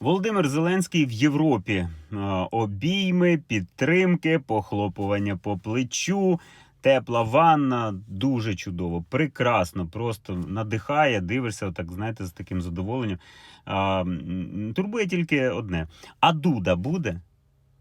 Володимир Зеленський в Європі. Е, Обійми, підтримки, похлопування по плечу, тепла ванна. Дуже чудово, прекрасно, просто надихає, дивишся, так знаєте, з таким задоволенням. Турбує тільки одне: а Дуда буде?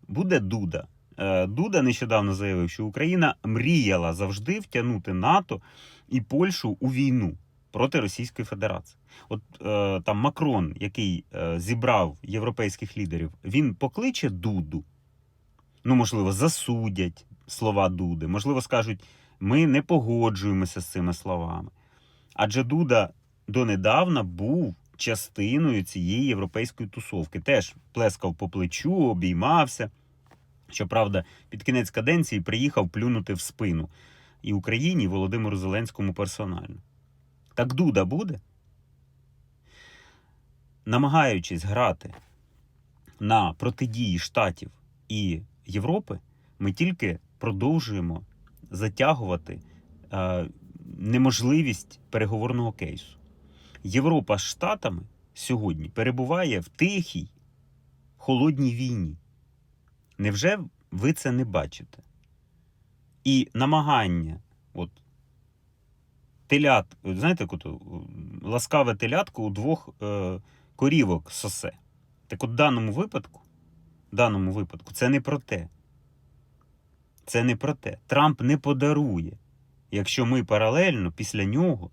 Буде Дуда. Е, Дуда нещодавно заявив, що Україна мріяла завжди втягнути НАТО і Польщу у війну проти Російської Федерації. От е, там Макрон, який е, зібрав європейських лідерів, він покличе Дуду. Ну, можливо, засудять слова Дуди. Можливо, скажуть, ми не погоджуємося з цими словами. Адже Дуда донедавна був частиною цієї європейської тусовки. Теж плескав по плечу, обіймався. Щоправда, під кінець каденції приїхав плюнути в спину і Україні, і Володимиру Зеленському персонально. Так Дуда буде? Намагаючись грати на протидії Штатів і Європи, ми тільки продовжуємо затягувати е, неможливість переговорного кейсу. Європа з Штатами сьогодні перебуває в тихій, холодній війні. Невже ви це не бачите? І намагання, от телят, знаєте, ласкаве телятко у двох е, корівок сосе. Так от в даному випадку, в даному випадку, це не про те. Це не про те. Трамп не подарує, якщо ми паралельно після нього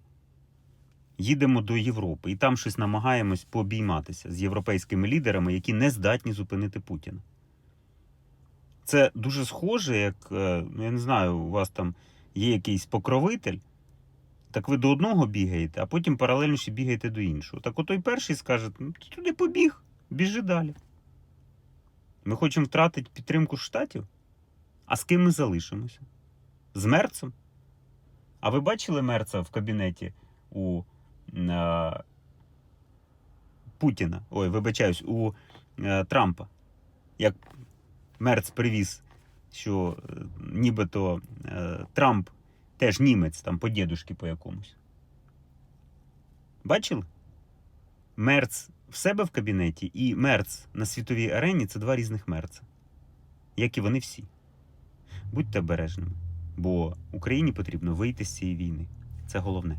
їдемо до Європи і там щось намагаємось пообійматися з європейськими лідерами, які не здатні зупинити Путіна. Це дуже схоже, як, е, ну, я не знаю, у вас там є якийсь покровитель, так ви до одного бігаєте, а потім паралельно ще бігаєте до іншого. Так отой перший скаже, ну ти туди побіг, біжи далі. Ми хочемо втратити підтримку штатів? А з ким ми залишимося? З Мерцем? А ви бачили Мерца в кабінеті у е, Путіна? Ой, вибачаюсь, у е, Трампа? Як Мерц привіз, що е, нібито е, Трамп теж німець там по дідушки по якомусь. Бачили? Мерц в себе в кабінеті і Мерц на світовій арені це два різних мерца. Як і вони всі. Будьте обережними, бо Україні потрібно вийти з цієї війни. Це головне.